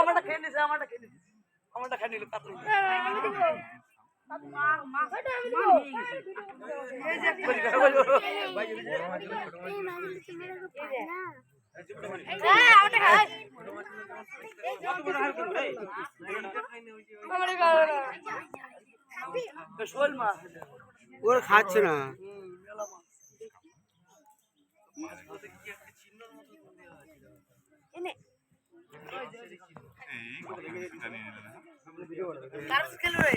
আমারটা খেয়ে নিছে আমারটা খেয়ে নিছে আমারটা খেয়ে নিল পাতলা ওর খাচ্ছে না। এই বিশুটা নিয়ে না কারণ খেলো রে।